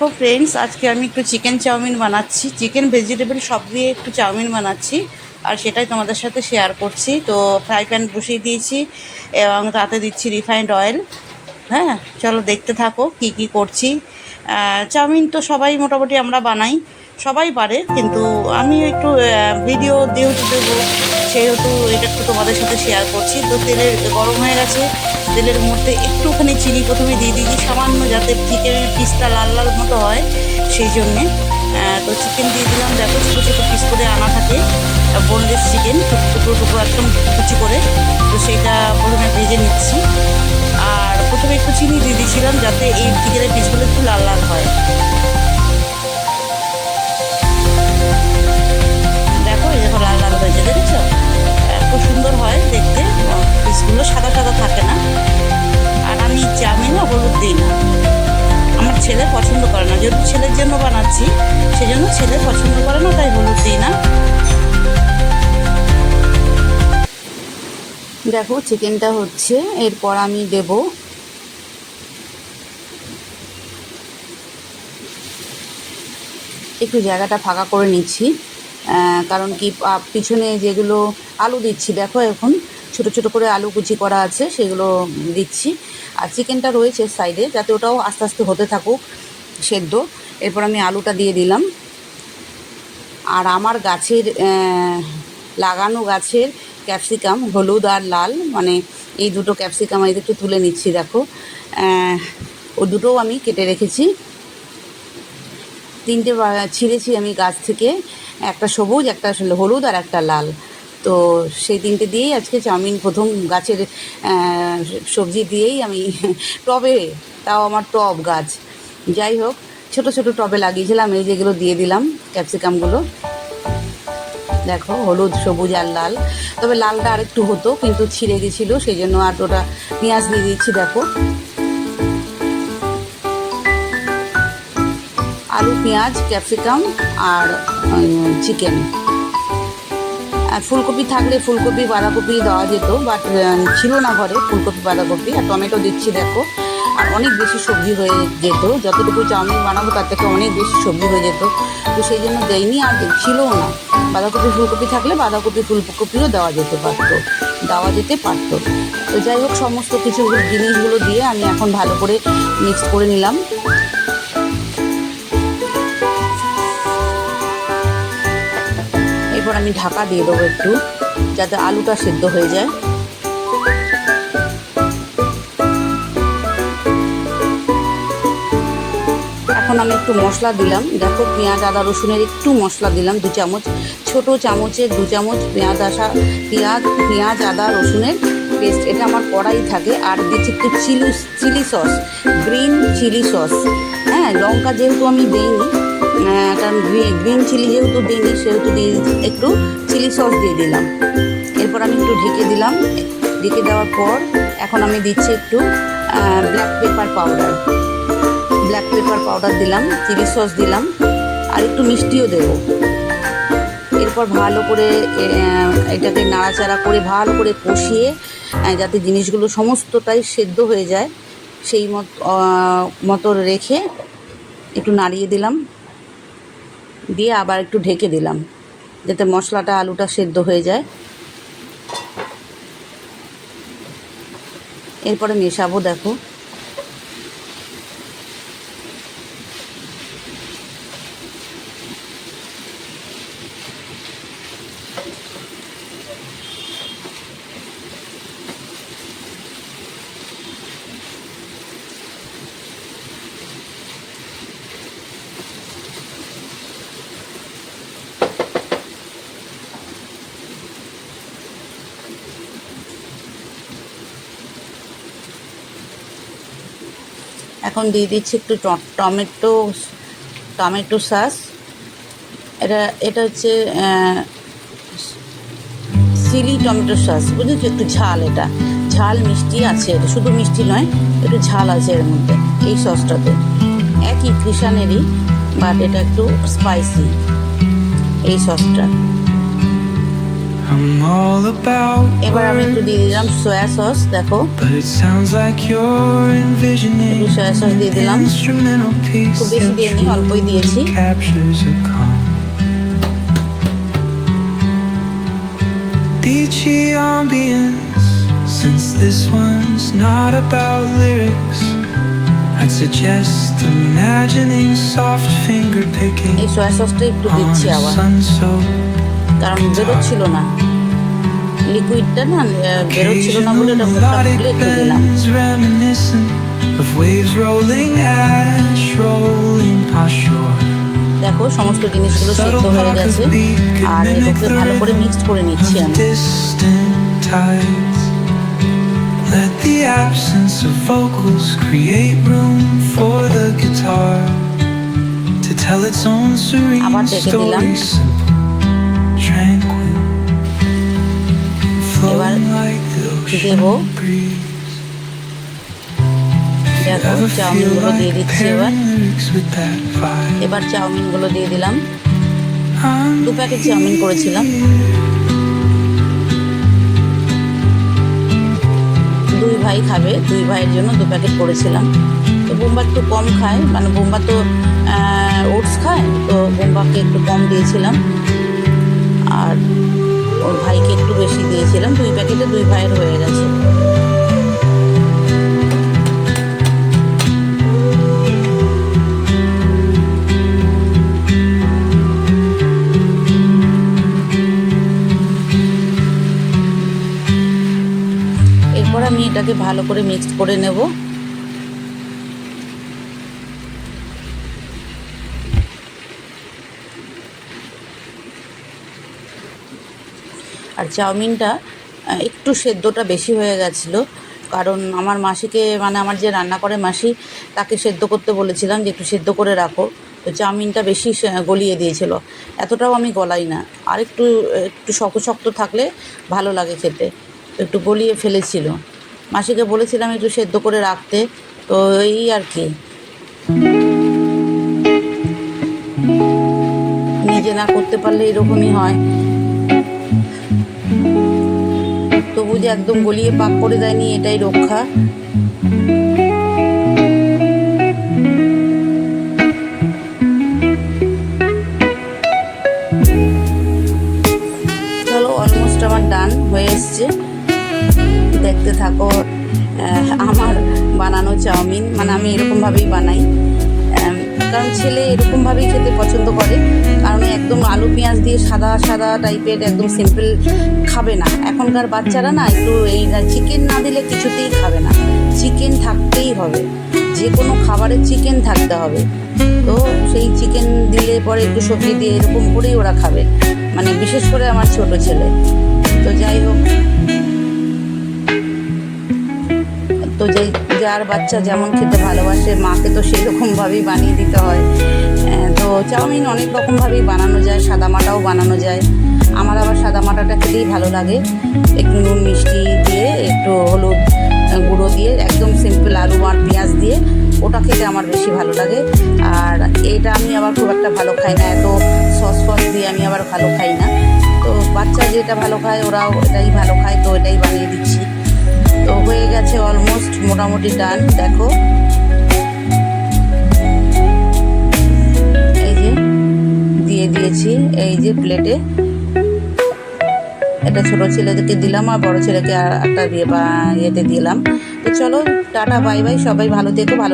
দেখো ফ্রেন্ডস আজকে আমি একটু চিকেন চাউমিন বানাচ্ছি। চিকেন ভেজিটেবল সব দিয়ে একটু চাউমিন বানাচ্ছি। আর সেটাই তোমাদের সাথে শেয়ার করছি। তো ফ্রাই প্যান বসিয়ে দিয়েছি এবং তাতে দিচ্ছি রিফাইন্ড অয়েল হ্যাঁ চলো দেখতে থাকো কি কি করছি। চাউমিন তো সবাই মোটামুটি আমরা বানাই। সবাই পারে, কিন্তু আমি একটু ভিডিও যেহেতু দেবো। সেহেতু এটা একটু তোমাদের সাথে শেয়ার করছি। তো তেলের গরম হয়ে গেছে, তেলের মধ্যে একটুখানি চিনি প্রথমে দিয়ে দিয়েছি, সামান্য যাতে চিকেনের পিসটা লাল লাল মতো হয়, সেই জন্যে। তো চিকেন দিয়ে দিলাম, দেখো ছোটো ছোটো পিস করে আনা থাকে বোনলেস চিকেন টুকরো টুকরো একদম কুচি করে। তো সেইটা প্রথমে ভেজে নিচ্ছি। আর প্রথমে একটু চিনি দিয়ে দিয়েছিলাম, যাতে এই চিকেনের পিসগুলো একটু লাল লাল হয়। খুব সুন্দর হয় দেখতে। পিসগুলো সাদা সাদা থাকে না। আর আমি চাউমিনে হলুদ দিই না। আমার ছেলে পছন্দ করে না। যেহেতু ছেলের জন্য বানাচ্ছি, সেজন্য ছেলে পছন্দ করে না, তাই হলুদ দিই না। দেখো চিকেনটা হচ্ছে, এরপর আমি দেব একটু জায়গাটা ফাঁকা করে নিচ্ছি। কারণ কি পিছনে যেগুলো আলু দিচ্ছি। দেখো এখন ছোট ছোট করে আলু কুচি করা আছে, সেগুলো দিচ্ছি। আর চিকেনটা রয়েছে সাইডে, যাতে ওটাও আস্তে আস্তে হতে থাকুক সেদ্ধ। এরপর আমি আলুটা দিয়ে দিলাম। আর আমার গাছের লাগানো গাছের ক্যাপসিকাম হলুদ আর লাল মানে এই দুটো ক্যাপসিকাম আমি একটু তুলে নিচ্ছি, দেখো। ও দুটোও আমি কেটে রেখেছি। তিনটে ছিঁড়েছি আমি গাছ থেকে, একটা সবুজ, একটা হলুদ আর একটা লাল। তো সেই তিনটে দিয়েই আজকে চাউমিন প্রথম গাছের সবজি দিয়েই আমি টবে, তাও আমার টব গাছ। যাই হোক, ছোট ছোট টবে লাগিয়েছিলাম, এই যেগুলো দিয়ে দিলাম ক্যাপসিকামগুলো দেখো, হলুদ, সবুজ আর লাল। তবে লালটা আরেকটু হতো, কিন্তু ছিঁড়ে গেছিল, সেই জন্য আর ওটা পেঁয়াজ দিয়ে দিচ্ছি, দেখো। আলু, পেঁয়াজ, ক্যাপসিকাম আর চিকেন। ফুলকপি থাকলে ফুলকপি, বাঁধাকপি দেওয়া যেত বাট ছিল না ঘরে ফুলকপি, বাঁধাকপি আর টমেটো দিচ্ছি দেখো। আর অনেক বেশি সবজি হয়ে যেত, যতটুকু চাউমিন বানাবো তার থেকে অনেক বেশি সবজি হয়ে যেত। তো সেই জন্য দেয়নি আর ছিলও না। বাঁধাকপি, ফুলকপি থাকলে বাঁধাকপি, ফুলকপিও দেওয়া যেতে পারতো, দেওয়া যেতে পারতো। তো যাই হোক, সমস্ত কিছু জিনিসগুলো দিয়ে আমি এখন ভালো করে মিক্স করে নিলাম। এরপর আমি ঢাকা দিয়ে দেবো একটু, যাতে আলুটা সেদ্ধ হয়ে যায়। এখন আমি একটু মশলা দিলাম। দেখো, পেঁয়াজ, আদা, রসুনের একটু মশলা দিলাম, দু চামচ। ছোট চামচে দু চামচ পেঁয়াজ আসা, পেঁয়াজ পেঁয়াজ, আদা, রসুনের পেস্ট। এটা আমার কড়াই থাকে। আর দিচ্ছি একটু chilli chilli sauce, green chilli sauce. হ্যাঁ লঙ্কা যেহেতু আমি দিইনি কারণ গ্রিন চিলি যেহেতু দিইনি সেহেতু দিয়ে একটু চিলি সস দিয়ে দিলাম। এরপর আমি একটু ঢেকে দিলাম। ঢেকে দেওয়ার পর এখন আমি দিচ্ছি একটু black pepper powder black pepper powder দিলাম, চিলি সস দিলাম, আর একটু মিষ্টিও দেবো। এরপর ভালো করে এটাকে নাড়াচাড়া করে, ভালো করে কষিয়ে যাতে জিনিসগুলো সমস্তটাই সেদ্ধ হয়ে যায়, সেই মত মতো রেখে একটু নাড়িয়ে দিলাম। দিয়ে আবার একটু ঢেকে দিলাম যাতে মশলাটা আলুটা সেদ্ধ হয়ে যায়। এরপরে মেশাবো দেখো। এখন দিয়ে দিচ্ছি একটু টমেটো টমেটো সস। এটা এটা হচ্ছে চিলি টমেটো সস বুঝেছ? একটু ঝাল এটা। ঝাল মিষ্টি আছে এটা শুধু মিষ্টি নয় একটু ঝাল আছে এর মধ্যে এই সসটাতে। একই কৃষানেরই বাট এটা একটু স্পাইসি এই সসটা। এবার আমি একটু দিয়ে দিলাম সয়া সস দেখো। সয়া সস দিয়ে দিলাম খুব বেশি দিইনি, অল্পই দিয়েছি। ambience, since this one's not about lyrics. I'd suggest imagining soft finger picking on a sun-soaked কারণ বেরোচ্ছিল না লিকুইডটা না বেরোচ্ছিল না বলে ওটা মুখটা খুলে দিলাম bends reminiscent of waves rolling ash rolling ashore. দেখো সমস্ত জিনিসগুলো সেদ্ধ Subtle হয়ে mark গেছে of beat could R mimic এটাকে the ভালো করে rhythm মিক্সড করে নিচ্ছি of আমি distant tides. Let the absence of vocals create room for the guitar to tell its own serene আবার ডেকে দিলাম। story, simple, tranquil, flowing like the দেবো। ocean breeze. দেখো Ever চাউমিনগুলো দিয়ে দিচ্ছি এবার? এবার চাউমিনগুলো দিয়ে দিলাম। দু প্যাকেট চাউমিন করেছিলাম। দুই ভাই খাবে দুই ভাইয়ের জন্য দু প্যাকেট করেছিলাম। তো বোম্বা একটু কম খায় মানে বোম্বা তো ওটস খায় তো বোম্বাকে একটু কম দিয়েছিলাম। আর ওর ভাইকে একটু বেশি দিয়েছিলাম। দুই প্যাকেটে দুই ভাইয়ের হয়ে গেছে। ভালো করে মিক্সড করে নেব। আর চাউমিনটা একটু সেদ্ধটা বেশি হয়ে গেছিল। কারণ আমার মাসিকে মানে আমার যে রান্না করে মাসি, তাকে সেদ্ধ করতে বলেছিলাম যে একটু সেদ্ধ করে রাখো। তো চাউমিনটা বেশি গলিয়ে দিয়েছিল। এতটাও আমি গলাই না। আর একটু একটু শক্ত শক্ত থাকলে ভালো লাগে খেতে। একটু গলিয়ে ফেলেছিল। মাসিকে বলেছিলাম একটু সেদ্ধ করে রাখতে, তো এই আর কি। নিজে না করতে পারলে এরকমই হয়। তবু যে একদম গলিয়ে পাক করে দেয়নি, এটাই রক্ষা। থাকো আমার বানানো চাউমিন। মানে আমি এরকমভাবেই বানাই। কারণ ছেলে এরকমভাবেই খেতে পছন্দ করে। কারণ একদম আলু পেঁয়াজ দিয়ে সাদা সাদা টাইপের একদম সিম্পল খাবে না। এখনকার বাচ্চারা না একটু এই চিকেন না দিলে কিছুতেই খাবে না। চিকেন থাকতেই হবে। যে কোনো খাবারে চিকেন থাকতে হবে। তো সেই চিকেন দিলে পরে একটু সবজি দিয়ে এরকম করেই ওরা খাবে। মানে বিশেষ করে আমার ছোট ছেলে। যার বাচ্চা যেমন খেতে ভালোবাসে, মাকে তো সেই রকমভাবেই বানিয়ে দিতে হয়। তো চাউমিন অনেক রকমভাবেই বানানো যায়, সাদামাটাও বানানো যায়। আমার আবার সাদামাটাটা খেতেই ভালো লাগে। একটু নুন, মিষ্টি দিয়ে, একটু হলুদ গুঁড়ো দিয়ে, একদম সিম্পল আলু আর পেঁয়াজ দিয়ে। ওটা খেতে আমার বেশি ভালো লাগে। আর এটা আমি আবার খুব একটা ভালো খাই না। এত সস ফস দিয়ে আমি আবার ভালো খাই না। তো বাচ্চা যেটা ভালো খায়, ওরাও এটাই ভালো খায়, তো এটাই বানিয়ে দিচ্ছি। তো হয়ে গেছে অলমোস্ট মোটামুটি ডান দেখো। এই যে দিয়ে দিয়েছি, এই যে প্লেটে এটা ছোট ছেলেকে দিলাম আর বড় ছেলেকে একটা দিয়ে বা ইয়েতে দিলাম। তো চলো, টাটা বাই বাই সবাই ভালো থেকো, ভালো